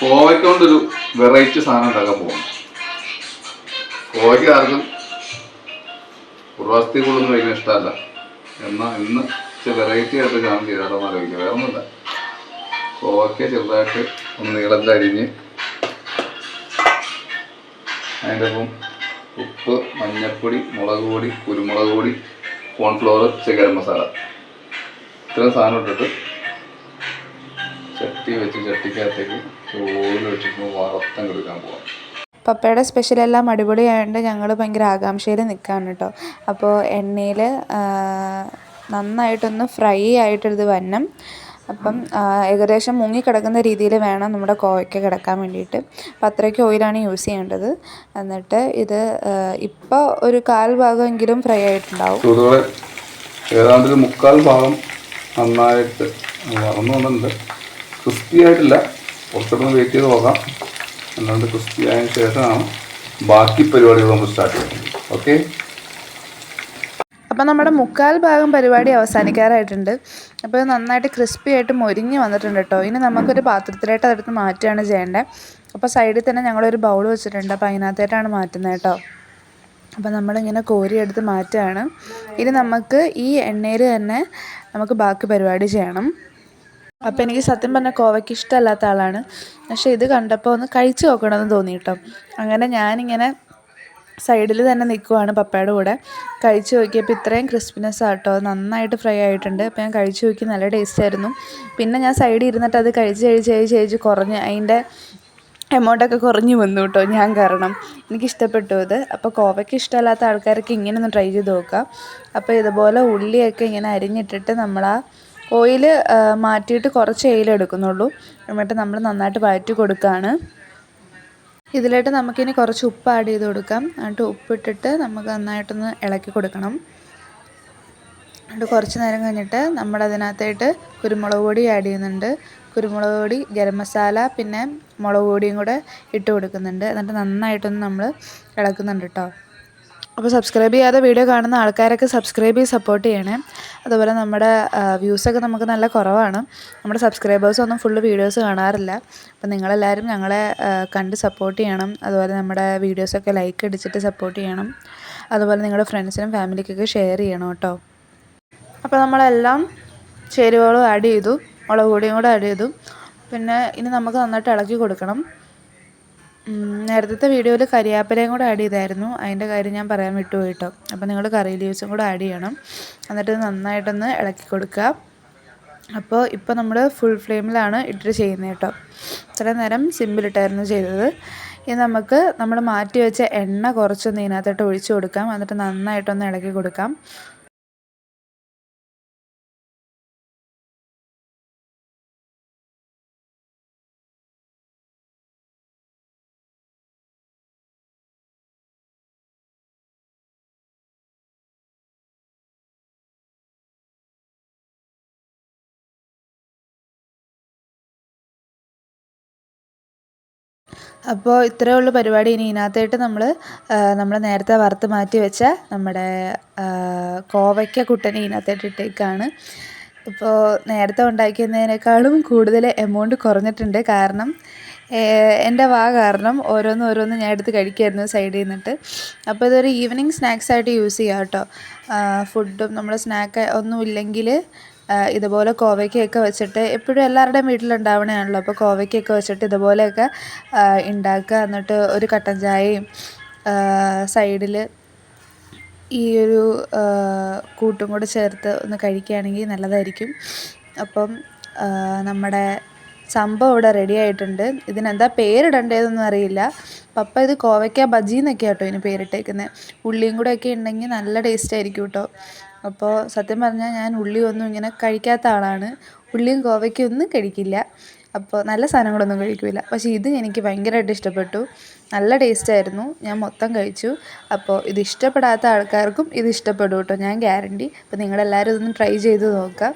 കോവയ്ക്ക കൊണ്ടൊരു വെറൈറ്റി സാധനം ഉണ്ടാക്കാൻ പോകുന്നു കോവയ്ക്ക് ആർക്കും പ്രവാസത്തിൽ കൊള്ളൊന്നും കഴിക്കാൻ ഇഷ്ടമല്ല. എന്നാൽ ഇന്ന് വെറൈറ്റി ആയിട്ട് ഞാൻ ചെയ്താലോ എന്ന് വേറെ ഒന്നുമില്ല. കോവയ്ക്ക ചെറുതായിട്ട് ഒന്ന് നീളത്തിൽ അരിഞ്ഞ് അതിന്റെ ഒപ്പം ഉപ്പ് മഞ്ഞൾപ്പൊടി മുളക് പൊടി കുരുമുളക് പൊടി കോൺഫ്ലവർ ചിക്കൻ മസാല. ഇത്രയും സാധനം ഇട്ടിട്ട് ചട്ടി വെച്ച് ചട്ടിക്കകത്തേക്ക് ചോറ് വെച്ചിട്ട് വറുത്തം കൊടുക്കാൻ പോവാം. പപ്പയുടെ സ്പെഷ്യൽ എല്ലാം അടിപൊളിയായതുകൊണ്ട് ഞങ്ങൾ ഭയങ്കര ആകാംക്ഷയിൽ നിൽക്കുകയാണ് കേട്ടോ അപ്പോൾ എണ്ണയിൽ നന്നായിട്ടൊന്ന് ഫ്രൈ ആയിട്ടിത് വന്നം അപ്പം ഏകദേശം മുങ്ങിക്കിടക്കുന്ന രീതിയിൽ വേണം നമ്മുടെ കോവയ്ക്ക് കിടക്കാൻ വേണ്ടിയിട്ട്. അപ്പം അത്രയ്ക്ക് ഓയിലാണ് യൂസ് ചെയ്യേണ്ടത്. എന്നിട്ട് ഇത് ഇപ്പോൾ ഒരു കാൽ ഭാഗമെങ്കിലും ഫ്രൈ ആയിട്ടുണ്ടാവും. ഏതാണ്ട് മുക്കാൽ ഭാഗം നന്നായിട്ട് വന്നിട്ടുണ്ട്. ക്രിസ്പി ആയിട്ടില്ല കുറച്ചുകൂടെ വെയിറ്റ് ചെയ്ത് നോക്കാം. എന്നാണ്ട് ക്രിസ്പി ആയതിനു ശേഷമാണ് ബാക്കി പരിപാടികൾ നമ്മൾ സ്റ്റാർട്ട് ചെയ്യുന്നത്. ഓക്കെ അപ്പോൾ നമ്മുടെ മുക്കാൽ ഭാഗം പരിപാടി അവസാനിക്കാറായിട്ടുണ്ട്. അപ്പോൾ നന്നായിട്ട് ക്രിസ്പി ആയിട്ട് മൊരിഞ്ഞ് വന്നിട്ടുണ്ട് കേട്ടോ ഇനി നമുക്കൊരു പാത്രത്തിലായിട്ട് അതെടുത്ത് മാറ്റുകയാണ് ചെയ്യേണ്ടത്. അപ്പോൾ സൈഡിൽ തന്നെ ഞങ്ങളൊരു ബൗൾ വെച്ചിട്ടുണ്ട്. അപ്പോൾ അതിനകത്തായിട്ടാണ് മാറ്റുന്നത് കേട്ടോ അപ്പോൾ നമ്മളിങ്ങനെ കോരി എടുത്ത് മാറ്റുകയാണ്. ഇനി നമുക്ക് ഈ എണ്ണയിൽ തന്നെ നമുക്ക് ബാക്കി പരിപാടി ചെയ്യണം. അപ്പോൾ എനിക്ക് സത്യം പറഞ്ഞാൽ കോവയ്ക്ക് ഇഷ്ടമല്ലാത്ത ആളാണ്. പക്ഷേ ഇത് കണ്ടപ്പോൾ ഒന്ന് കഴിച്ചു നോക്കണമെന്ന് തോന്നി കേട്ടോ. അങ്ങനെ ഞാനിങ്ങനെ സൈഡിൽ തന്നെ നിൽക്കുവാണ് പപ്പയുടെ കൂടെ. കഴിച്ചു നോക്കിയപ്പോൾ ഇത്രയും ക്രിസ്പിനെസ് ആട്ടോ നന്നായിട്ട് ഫ്രൈ ആയിട്ടുണ്ട്. അപ്പോൾ ഞാൻ കഴിച്ചു നോക്കി നല്ല ടേസ്റ്റ് ആയിരുന്നു. പിന്നെ ഞാൻ സൈഡിൽ ഇരുന്നിട്ട് അത് കഴിച്ച് കഴിച്ച് കഴിച്ച് കഴിച്ച് കുറഞ്ഞ് അതിന്റെ എമൗണ്ടൊക്കെ കുറഞ്ഞു വന്നു കേട്ടോ ഞാൻ കാരണം. എനിക്കിഷ്ടപ്പെട്ടു അത്. അപ്പോൾ കോവയ്ക്ക് ഇഷ്ടമല്ലാത്ത ആൾക്കാരൊക്കെ ഇങ്ങനെ ഒന്ന് ട്രൈ ചെയ്ത് നോക്കാം. അപ്പോൾ ഇതുപോലെ ഉള്ളിയൊക്കെ ഇങ്ങനെ അരിഞ്ഞിട്ടിട്ട് നമ്മൾ ആ ഓയിൽ മാറ്റിയിട്ട് കുറച്ച് ഓയിൽ എടുക്കുന്നുള്ളൂ. എന്നിട്ട് നമ്മൾ നന്നായിട്ട് വഴറ്റി കൊടുക്കുകയാണ് ഇതിലായിട്ട് നമുക്കിനി കുറച്ച് ഉപ്പ് ആഡ് ചെയ്ത് കൊടുക്കാം. എന്നിട്ട് ഉപ്പിട്ടിട്ട് നമുക്ക് നന്നായിട്ടൊന്ന് ഇളക്കി കൊടുക്കണം. എന്നിട്ട് കുറച്ച് നേരം കഴിഞ്ഞിട്ട് നമ്മൾ അതിനകത്തായിട്ട് കുരുമുളക് പൊടി ആഡ് ചെയ്യുന്നുണ്ട്. കുരുമുളക് പൊടി ഗരം മസാല പിന്നെ മുളക് പൊടിയും കൂടെ ഇട്ട് കൊടുക്കുന്നുണ്ട്. എന്നിട്ട് നന്നായിട്ടൊന്ന് നമ്മൾ ഇളക്കുന്നുണ്ട് കേട്ടോ അപ്പോൾ സബ്സ്ക്രൈബ് ചെയ്യാതെ വീഡിയോ കാണുന്ന ആൾക്കാരൊക്കെ സബ്സ്ക്രൈബ് ചെയ്ത് സപ്പോർട്ട് ചെയ്യണേ. അതുപോലെ നമ്മുടെ വ്യൂസൊക്കെ നമുക്ക് നല്ല കുറവാണ്. നമ്മുടെ സബ്സ്ക്രൈബേഴ്സൊന്നും ഫുള്ള് വീഡിയോസ് കാണാറില്ല. അപ്പം നിങ്ങളെല്ലാവരും ഞങ്ങളെ കണ്ട് സപ്പോർട്ട് ചെയ്യണം. അതുപോലെ നമ്മുടെ വീഡിയോസൊക്കെ ലൈക്ക് അടിച്ചിട്ട് സപ്പോർട്ട് ചെയ്യണം. അതുപോലെ നിങ്ങളുടെ ഫ്രണ്ട്സിനും ഫാമിലിക്കൊക്കെ ഷെയർ ചെയ്യണം കേട്ടോ. അപ്പോൾ നമ്മളെല്ലാം ചേരുവകളും ആഡ് ചെയ്തു. മുളക് പൊടിയും കൂടെ ആഡ് ചെയ്തു. പിന്നെ ഇനി നമുക്ക് നന്നായിട്ട് ഇളക്കി കൊടുക്കണം. നേരത്തെ വീഡിയോയിൽ കരിയാപ്പിലയും കൂടെ ആഡ് ചെയ്തായിരുന്നു. അതിന്റെ കാര്യം ഞാൻ പറയാൻ വിട്ടുപോയി കേട്ടോ അപ്പോൾ നിങ്ങൾ കറി ലീവ്സും കൂടെ ആഡ് ചെയ്യണം. എന്നിട്ട് നന്നായിട്ടൊന്ന് ഇളക്കി കൊടുക്കുക. അപ്പോൾ ഇപ്പോൾ നമ്മൾ ഫുൾ ഫ്ലെയിമിലാണ് ഇട്ടിട്ട് ചെയ്യുന്നത് കേട്ടോ. ഇത്രയും നേരം സിമ്പിളിട്ടായിരുന്നു ചെയ്തത്. ഇനി നമുക്ക് നമ്മൾ മാറ്റി വെച്ച എണ്ണ കുറച്ചൊന്ന് ഇതിനകത്തോട്ട് ഒഴിച്ചു കൊടുക്കാം. എന്നിട്ട് നന്നായിട്ടൊന്ന് ഇളക്കി കൊടുക്കാം. അപ്പോൾ ഇത്രയേ ഉള്ളൂ പരിപാടി. ഇനി ഇതിനകത്തായിട്ട് നമ്മൾ നമ്മൾ നേരത്തെ വറുത്ത് മാറ്റി വെച്ച നമ്മുടെ കോവയ്ക്ക കുട്ടനെ ഇതിനകത്തായിട്ട് ഇട്ടേക്കാണ്. ഇപ്പോൾ നേരത്തെ ഉണ്ടാക്കിയതിനേക്കാളും കൂടുതൽ എമൗണ്ട് കുറഞ്ഞിട്ടുണ്ട്. കാരണം എന്റെ വാ കാരണം ഓരോന്ന് ഓരോന്ന് ഞാൻ എടുത്ത് കഴിക്കുമായിരുന്നു സൈഡിൽ നിന്നിട്ട്. അപ്പോൾ ഇതൊരു ഈവനിങ് സ്നാക്സ് ആയിട്ട് യൂസ് ചെയ്യാം കേട്ടോ. ഫുഡും നമ്മുടെ സ്നാക്ക് ഒന്നുമില്ലെങ്കിൽ ആ, ഇതുപോലെ കോവയ്ക്കയൊക്കെ വെച്ചിട്ട് എപ്പോഴും എല്ലാവരുടെയും വീട്ടിലുണ്ടാവണതാണല്ലോ അപ്പോൾ കോവയ്ക്കയൊക്കെ വെച്ചിട്ട് ഇതുപോലെയൊക്കെ ഉണ്ടാക്കുക. എന്നിട്ട് ഒരു കട്ടൻ ചായയും സൈഡിൽ ഈ ഒരു കൂട്ടും കൂടെ ചേർത്ത് ഒന്ന് കഴിക്കുകയാണെങ്കിൽ നല്ലതായിരിക്കും. അപ്പം നമ്മുടെ സംഭവം ഇവിടെ റെഡി ആയിട്ടുണ്ട്. ഇതിനെന്താ പേരിടേണ്ടതെന്നൊന്നും അറിയില്ല. പപ്പ ഇത് കോവയ്ക്ക ബജി എന്നൊക്കെ കേട്ടോ ഇതിന് പേരിട്ടേക്കുന്നത് ഉള്ളിയും കൂടെ ഒക്കെ ഉണ്ടെങ്കിൽ നല്ല ടേസ്റ്റ് ആയിരിക്കും കേട്ടോ അപ്പോൾ സത്യം പറഞ്ഞാൽ ഞാൻ ഉള്ളി ഒന്നും ഇങ്ങനെ കഴിക്കാത്ത ആളാണ്. ഉള്ളിയും കോവയ്ക്കും ഒന്നും കഴിക്കില്ല. അപ്പോൾ നല്ല സാധനങ്ങളൊന്നും കഴിക്കില്ല പക്ഷേ ഇത് എനിക്ക് ഭയങ്കരമായിട്ട് ഇഷ്ടപ്പെട്ടു. നല്ല ടേസ്റ്റ് ആയിരുന്നു. ഞാൻ മൊത്തം കഴിച്ചു. അപ്പോൾ ഇത് ഇഷ്ടപ്പെടാത്ത ആൾക്കാർക്കും ഇത് ഇഷ്ടപ്പെടും കേട്ടോ. ഞാൻ ഗ്യാരണ്ടി. അപ്പോൾ നിങ്ങളെല്ലാവരും ഇതൊന്ന് ട്രൈ ചെയ്ത് നോക്കുക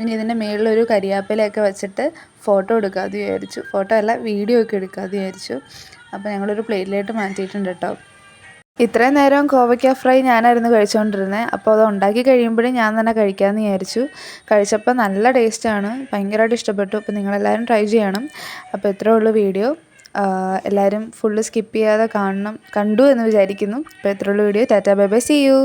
ഇനി ഇതിന്റെ മേളിലൊരു കരിയാപ്പിലയൊക്കെ വെച്ചിട്ട് ഫോട്ടോ എടുക്കാതെ വിചാരിച്ചു. ഫോട്ടോ അല്ല വീഡിയോ ഒക്കെ എടുക്കാതെ വിചാരിച്ചു. അപ്പോൾ ഞങ്ങളൊരു പ്ലേറ്റിലായിട്ട് മാറ്റിയിട്ടുണ്ട് കേട്ടോ. ഇത്രയും നേരം കോവയ്ക്ക ഫ്രൈ ഞാനായിരുന്നു കഴിച്ചുകൊണ്ടിരുന്നത് അപ്പോൾ അത് ഉണ്ടാക്കി കഴിയുമ്പോഴും ഞാൻ തന്നെ കഴിക്കാമെന്ന് വിചാരിച്ചു. കഴിച്ചപ്പോൾ നല്ല ടേസ്റ്റാണ്. ഭയങ്കരമായിട്ട് ഇഷ്ടപ്പെട്ടു. അപ്പോൾ നിങ്ങളെല്ലാവരും ട്രൈ ചെയ്യണം. അപ്പോൾ ഇത്രേ ഉള്ളൂ വീഡിയോ. എല്ലാവരും ഫുള്ള് സ്കിപ്പ് ചെയ്യാതെ കാണണം. കണ്ടു എന്ന് വിചാരിക്കുന്നു. അപ്പോൾ ഇത്രേ ഉള്ളൂ video. Tata bye bye see you.